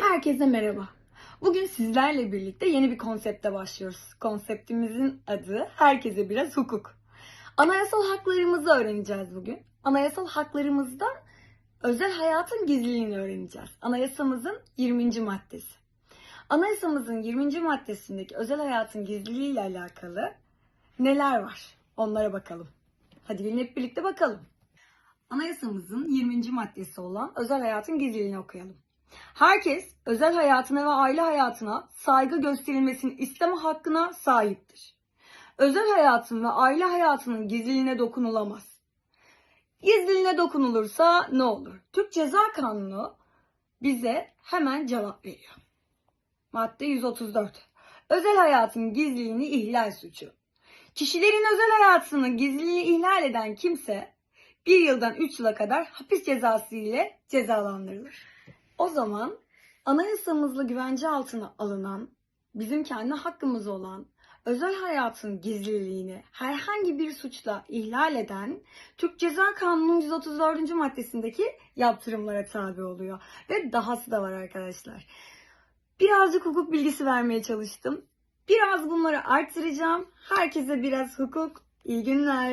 Herkese merhaba. Bugün sizlerle birlikte yeni bir konsepte başlıyoruz. Konseptimizin adı Herkese Biraz Hukuk. Anayasal haklarımızı öğreneceğiz bugün. Anayasal haklarımızdan özel hayatın gizliliğini öğreneceğiz. Anayasamızın 20. maddesi. Anayasamızın 20. maddesindeki özel hayatın gizliliği ile alakalı neler var? Onlara bakalım. Hadi gelin hep birlikte bakalım. Anayasamızın 20. maddesi olan özel hayatın gizliliğini okuyalım. Herkes özel hayatına ve aile hayatına saygı gösterilmesini isteme hakkına sahiptir. Özel hayatın ve aile hayatının gizliliğine dokunulamaz. Gizliliğine dokunulursa ne olur? Türk Ceza Kanunu bize hemen cevap veriyor. Madde 134. Özel hayatın gizliliğini ihlal suçu. Kişilerin özel hayatının gizliliğini ihlal eden kimse bir yıldan 3 yıla kadar hapis cezası ile cezalandırılır. O zaman anayasamızla güvence altına alınan, bizim kendi hakkımız olan özel hayatın gizliliğini herhangi bir suçla ihlal eden Türk Ceza Kanunu'nun 134. maddesindeki yaptırımlara tabi oluyor. Ve dahası da var arkadaşlar. Birazcık hukuk bilgisi vermeye çalıştım. Biraz bunları arttıracağım. Herkese biraz hukuk. İyi günler.